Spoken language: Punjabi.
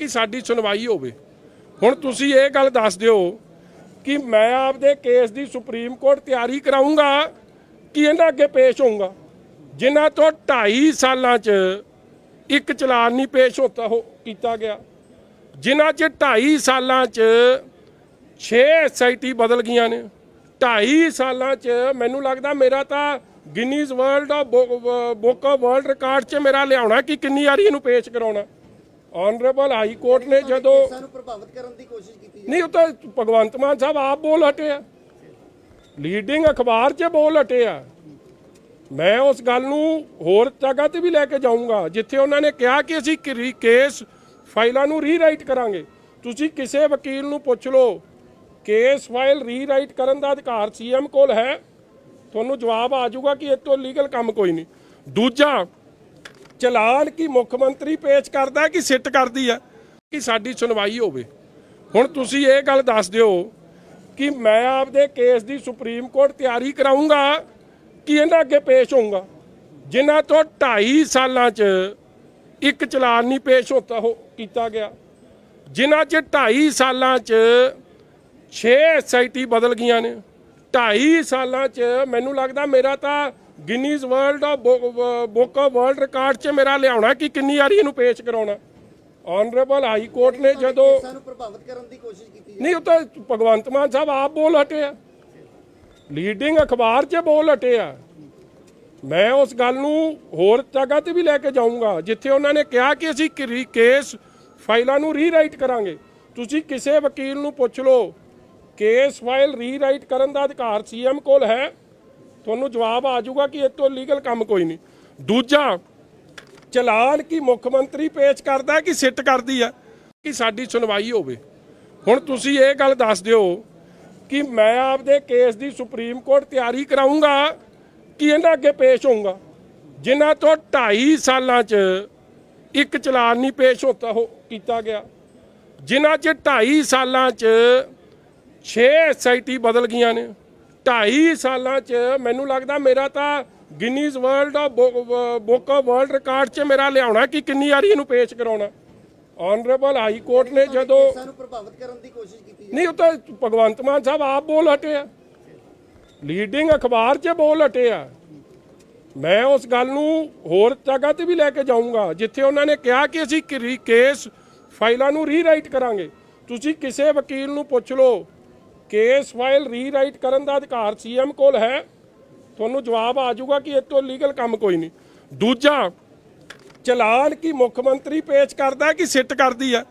ਕਿ ਸਾਡੀ ਸੁਣਵਾਈ ਹੋਵੇ। ਹੁਣ ਤੁਸੀਂ ਇਹ ਗੱਲ ਦੱਸ ਦਿਓ ਕਿ ਮੈਂ ਆਪਦੇ ਕੇਸ ਦੀ ਸੁਪਰੀਮ ਕੋਰਟ ਤਿਆਰੀ ਕਰਾਉਂਗਾ ਕਿ ਇਹਨਾਂ ਅੱਗੇ ਪੇਸ਼ ਹੋਊਂਗਾ? ਜਿਨ੍ਹਾਂ ਤੋਂ 2.5 ਸਾਲਾਂ 'ਚ ਇੱਕ ਚਲਾਨ ਨਹੀਂ ਪੇਸ਼ ਹੋਤਾ ਹੋ, ਕੀਤਾ ਗਿਆ। ਜਿਨ੍ਹਾਂ 'ਚ 2.5 ਸਾਲਾਂ 'ਚ 6 ਐਸਆਈਟੀ ਬਦਲ ਗਈਆਂ ਨੇ। 2.5 ਸਾਲਾਂ 'ਚ ਮੈਨੂੰ ਲੱਗਦਾ ਮੇਰਾ ਤਾਂ Guinness world of book of world record 'ਚ ਮੇਰਾ ਲਿਆਉਣਾ ਕਿ ਕਿੰਨੀ ਵਾਰੀ ਇਹਨੂੰ ਪੇਸ਼ ਕਰਾਉਣਾ। ਆਨਰੇਬਲ ਹਾਈ ਕੋਰਟ ਨੇ ਜਦੋਂ ਸਾਨੂੰ ਪ੍ਰਭਾਵਿਤ ਕਰਨ ਦੀ ਕੋਸ਼ਿਸ਼ ਕੀਤੀ ਨਹੀਂ ਉਹ ਤਾਂ ਭਗਵੰਤ ਮਾਨ ਸਾਹਿਬ ਆਪ ਬੋਲ ਹਟੇ ਆ। ਲੀਡਿੰਗ ਅਖਬਾਰ 'ਚ ਬੋਲ ਹਟੇ ਆ। ਮੈਂ ਉਸ ਗੱਲ ਨੂੰ ਹੋਰ ਜਗ੍ਹਾ ਤੇ ਵੀ ਲੈ ਕੇ ਜਾਊਂਗਾ ਜਿੱਥੇ ਉਹਨਾਂ ਨੇ ਕਿਹਾ ਕਿ ਅਸੀਂ ਕੇਸ ਫਾਈਲਾਂ ਨੂੰ ਰੀਰਾਈਟ ਕਰਾਂਗੇ। ਤੁਸੀਂ ਕਿਸੇ ਵਕੀਲ ਨੂੰ ਪੁੱਛ ਲਓ ਕੇਸ ਫਾਈਲ ਰੀਰਾਈਟ ਕਰਨ ਦਾ ਅਧਿਕਾਰ ਸੀਐਮ ਕੋਲ ਹੈ। ਤੁਹਾਨੂੰ ਜਵਾਬ ਆ ਜਾਊਗਾ ਕਿ ਇਹ ਤੋਂ ਲੀਗਲ ਕੰਮ ਕੋਈ ਨਹੀਂ। ਦੂਜਾ ਚਲਾਨ ਕੀ ਮੁੱਖ ਮੰਤਰੀ ਪੇਸ਼ ਕਰਦਾ ਕਿ ਸਿੱਟ ਕਰਦੀ ਹੈ ਕਿ ਸਾਡੀ ਸੁਣਵਾਈ ਹੋਵੇ? ਹੁਣ ਤੁਸੀਂ ਇਹ ਗੱਲ ਦੱਸ ਦਿਓ ਕਿ ਮੈਂ ਆਪਦੇ ਕੇਸ ਦੀ ਸੁਪਰੀਮ ਕੋਰਟ ਤਿਆਰੀ ਕਰਾਉਂਗਾ ਕਿ ਇਹਨਾਂ ਅੱਗੇ ਪੇਸ਼ ਹੋਊਂਗਾ? ਜਿਨ੍ਹਾਂ ਤੋਂ 2.5 ਸਾਲਾਂ 'ਚ ਇੱਕ ਚਲਾਨ ਨਹੀਂ ਪੇਸ਼ ਹੋਤਾ ਹੋ, ਕੀਤਾ ਗਿਆ। ਜਿਨ੍ਹਾਂ 'ਚ 2.5 ਸਾਲਾਂ 'ਚ 6 ਐਸਆਈਟੀ ਬਦਲ ਗਈਆਂ ਨੇ। 2.5 ਸਾਲਾਂ 'ਚ ਮੈਨੂੰ ਲੱਗਦਾ ਮੇਰਾ ਤਾਂ Guinness world of book of world record 'ਚ ਮੇਰਾ ਲਿਆਉਣਾ ਕਿ ਕਿੰਨੀ ਵਾਰੀ ਇਹਨੂੰ ਪੇਸ਼ ਕਰਾਉਣਾ? ਆਨਰੇਬਲ ਹਾਈ ਕੋਰਟ ਨੇ ਜਦੋਂ ਸਾਨੂੰ ਪ੍ਰਭਾਵਿਤ ਕਰਨ ਦੀ ਕੋਸ਼ਿਸ਼ ਕੀਤੀ ਨਹੀਂ ਉਹ ਤਾਂ ਭਗਵੰਤ ਮਾਨ ਸਾਹਿਬ ਆਪ ਬੋਲ ਹਟੇ ਆ। ਲੀਡਿੰਗ ਅਖਬਾਰ 'ਚ ਬੋਲ ਹਟੇ ਆ। ਮੈਂ ਉਸ ਗੱਲ ਨੂੰ ਹੋਰ ਜਗ੍ਹਾ ਤੇ ਵੀ ਲੈ ਕੇ ਜਾਊਂਗਾ ਜਿੱਥੇ ਉਹਨਾਂ ਨੇ ਕਿਹਾ ਕਿ ਅਸੀਂ ਕੇਸ ਫਾਈਲਾਂ ਨੂੰ ਰੀਰਾਈਟ ਕਰਾਂਗੇ। ਤੁਸੀਂ ਕਿਸੇ ਵਕੀਲ ਨੂੰ ਪੁੱਛ ਲਓ ਕੇਸ ਫਾਈਲ ਰੀਰਾਈਟ ਕਰਨ ਦਾ ਅਧਿਕਾਰ ਸੀਐਮ ਕੋਲ ਹੈ। ਤੁਹਾਨੂੰ ਜਵਾਬ ਆ ਜਾਊਗਾ ਕਿ ਇਹ ਤੋਂ ਲੀਗਲ ਕੰਮ ਕੋਈ ਨਹੀਂ। ਦੂਜਾ, ਚਲਾਨ ਕੀ ਮੁੱਖ ਮੰਤਰੀ ਪੇਸ਼ ਕਰਦਾ ਹੈ ਕਿ ਸਿੱਟ ਕਰਦੀ ਹੈ ਕਿ ਸਾਡੀ ਸੁਣਵਾਈ ਹੋਵੇ? ਹੁਣ ਤੁਸੀਂ ਇਹ ਗੱਲ ਦੱਸ ਦਿਓ ਕਿ ਮੈਂ ਆਪਦੇ ਕੇਸ ਦੀ ਸੁਪਰੀਮ ਕੋਰਟ ਤਿਆਰੀ ਕਰਾਉਂਗਾ ਕਿ ਇਹਨਾਂ ਅੱਗੇ ਪੇਸ਼ ਹੋਊਗਾ? ਜਿਨ੍ਹਾਂ ਤੋਂ 2.5 ਸਾਲਾਂ 'ਚ ਇੱਕ ਚਲਾਨ ਨਹੀਂ ਪੇਸ਼ ਹੋਤਾ ਹੋ, ਕੀਤਾ ਗਿਆ। ਜਿਨ੍ਹਾਂ 'ਚ 2.5 ਸਾਲਾਂ 'ਚ 6 ਐਸਆਈਟੀ ਬਦਲ ਗਈਆਂ ਨੇ। 2.5 ਸਾਲਾਂ 'ਚ ਮੈਨੂੰ ਲੱਗਦਾ ਮੇਰਾ ਤਾਂ Guinness world book of world record 'ਚ ਮੇਰਾ ਲਿਆਉਣਾ ਕਿ ਕਿੰਨੀ ਵਾਰੀ ਇਹਨੂੰ ਪੇਸ਼ ਕਰਾਉਣਾ। ਆਨਰੇਬਲ ਹਾਈ ਕੋਰਟ ਨੇ ਜਦੋਂ ਸਾਨੂੰ ਪ੍ਰਭਾਵਿਤ ਕਰਨ ਦੀ ਕੋਸ਼ਿਸ਼ ਕੀਤੀ ਨਹੀਂ ਉਹ ਤਾਂ ਭਗਵੰਤ ਮਾਨ ਸਾਹਿਬ ਆਪ ਬੋਲ ਹਟੇ ਆ। ਲੀਡਿੰਗ ਅਖਬਾਰ 'ਚ ਬੋਲ ਹਟੇ ਆ। ਮੈਂ ਉਸ ਗੱਲ ਨੂੰ ਹੋਰ ਜਗ੍ਹਾ ਤੇ ਵੀ ਲੈ ਕੇ ਜਾਊਂਗਾ ਜਿੱਥੇ ਉਹਨਾਂ ਨੇ ਕਿਹਾ ਕਿ ਅਸੀਂ ਕੇਸ ਫਾਈਲਾਂ ਨੂੰ ਰੀਰਾਈਟ ਕਰਾਂਗੇ। ਤੁਸੀਂ ਕਿਸੇ ਵਕੀਲ ਨੂੰ ਪੁੱਛ ਲਓ ਕੇਸ ਫਾਈਲ ਰੀਰਾਈਟ ਕਰਨ ਦਾ ਅਧਿਕਾਰ ਸੀਐਮ ਕੋਲ ਹੈ। ਤੁਹਾਨੂੰ ਜਵਾਬ ਆ ਜਾਊਗਾ ਕਿ ਇਹ ਤੋਂ ਲੀਗਲ ਕੰਮ ਕੋਈ ਨਹੀਂ। ਦੂਜਾ, ਚਲਾਨ ਕੀ ਮੁੱਖ ਮੰਤਰੀ ਪੇਸ਼ ਕਰਦਾ ਕਿ ਸਿੱਟ ਕਰਦੀ ਹੈ?